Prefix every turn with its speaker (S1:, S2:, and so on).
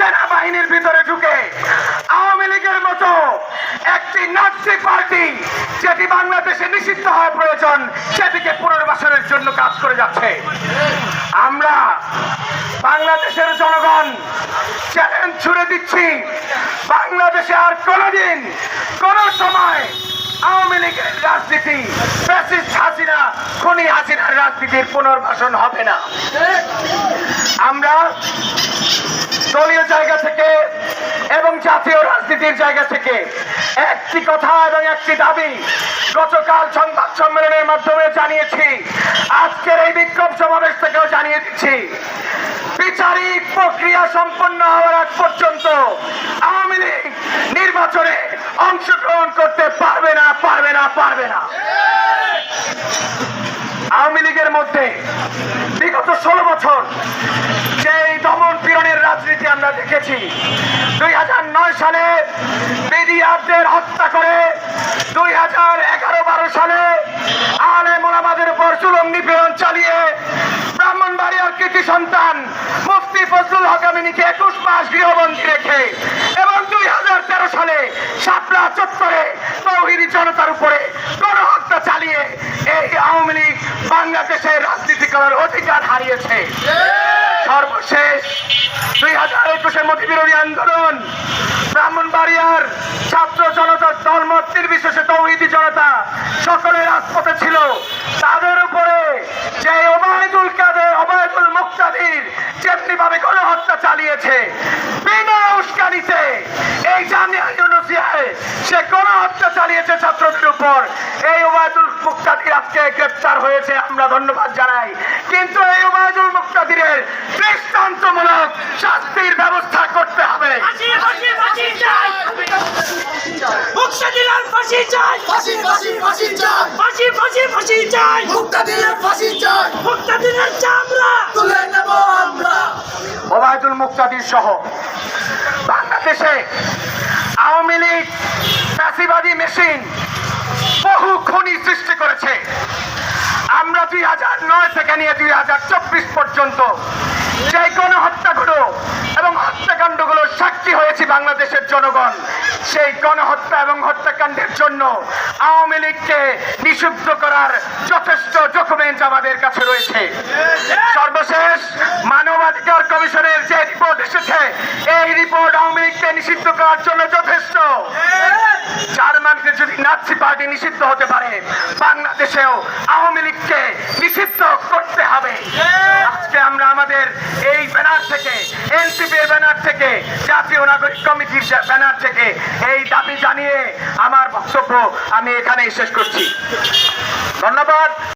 S1: বাহিনীর ভিতরে ঢুকে আওয়ামী লীগের মতো একটি নাট্যিক পার্টি যেটি বাংলাদেশে নিষিদ্ধ হওয়া প্রয়োজন, সেটিকে পুনর্বাসনের জন্য কাজ করে যাচ্ছে। আমরা বাংলাদেশের জনগণ চ্যালেঞ্জ ছুড়ে দিচ্ছি। বাংলাদেশে আর কোনোদিন কোন সময় আওয়ামী লীগের রাজনীতি, ফ্যাসিস্ট হাসিনা, খনি হাসিনার রাজনীতির পুনর্বাসন হবে না। আমরা দলীয় জায়গা থেকে এবং জাতীয় রাজনীতির জায়গা থেকে একটি কথা এবং একটি দাবি গতকাল সংবাদ সম্মেলনের মাধ্যমে জানিয়েছি। আজকের এই বিক্ষোভ সমাবেশ থেকেও জানিয়ে দিচ্ছি, বিচারিক প্রক্রিয়া সম্পন্ন হওয়ার আগ পর্যন্ত আওয়ামী লীগ নির্বাচনে অংশগ্রহণ করতে পারবে না পারবে না পারবে না। আওয়ামী লীগের মধ্যে বিগত ষোলো বছর যেই দমন পীড়নের রাজনীতি আমরা দেখেছি, দুই হাজার নয় সালে বিডিআরদের হত্যা করে, দুই হাজার এগারো বারো সালে আলে মোলামাদের উপর জুলুম নিপীড়ন চালিয়ে ব্রাহ্মণবাড়িয়ার কৃতি সন্তান মুফতি ফজলুল হক আমিনীকে একুশ মাস গৃহবন্দী রেখে এবং দুই হাজার তেরো সালে শাপলা চত্বরে তৌহিদি জনতার উপরে গণহত্যা চালিয়ে এই আওয়ামী লীগ বাংলাদেশের রাজনীতি করার অধিকার হারিয়েছে। সর্বশেষ দুই হাজার একুশের মধ্যে বিরোধী আন্দোলন, ব্রাহ্মণবাড়িয়ার ছাত্র জনতা দলমত নির্বিশেষে তৌহিদি জনতা সকলে রাজপথে ছিল। তাদের উপরে যে ওবায়দুল যেমনি ভাবে গণহত্যা চালিয়েছে, বিনা উস্কানিতে এই জামিয়া ইউনুসিয়ায় সে গণহত্যা চালিয়েছে ছাত্রদের উপর। এই ওবায়দুল মুক্তাদির আজকে গ্রেপ্তার হয়েছে, আমরা ধন্যবাদ জানাই। কিন্তু এই ওবায়দুল মুক্তাদিরের দৃষ্টান্তমূলক শাস্তির ব্যবস্থা করতে হবে।
S2: ফাঁসি ফাঁসি ফাঁসি চাই। ফাঁসি
S3: ফাঁসি ফাঁসি চাই। মুক্তা দিলে ফাঁসি চাই।
S2: মুক্তিদিনের চামড়া।
S3: তুলে নেব আমরা।
S1: ওবায়দুল মুক্তাদির সহ বাংলাদেশে আওয়ামী লীগ ফ্যাসিবাদী মেশিন বহু খনি সৃষ্টি করেছে। আমরা দুই হাজার নয় থেকে নিয়ে দুই হাজার চব্বিশ পর্যন্ত যে গণহত্যাগুলো এবং হত্যাকাণ্ডগুলো সাক্ষী হয়েছে বাংলাদেশের জনগণ। সেই গণহত্যা এবং হত্যাকাণ্ডের জন্য আওয়ামী লীগকে নিষিদ্ধ করার যথেষ্ট ডকুমেন্ট আমাদের কাছে রয়েছে। সর্বশেষ মানবাধিকার কমিশনের যে রিপোর্ট এসেছে, এই রিপোর্ট আওয়ামী লীগকে নিষিদ্ধ করার জন্য যথেষ্ট। জার্মানিতে যদি নাৎসি পার্টি নিষিদ্ধ হতে পারে, বাংলাদেশেও আওয়ামী লীগকে নিষিদ্ধ করতে হবে। আমাদের এই ব্যানার থেকে, এনসিপির ব্যানার থেকে, জাতীয় নাগরিক কমিটির ব্যানার থেকে এই দাবি জানিয়ে আমার বক্তব্য আমি এখানেই শেষ করছি। ধন্যবাদ।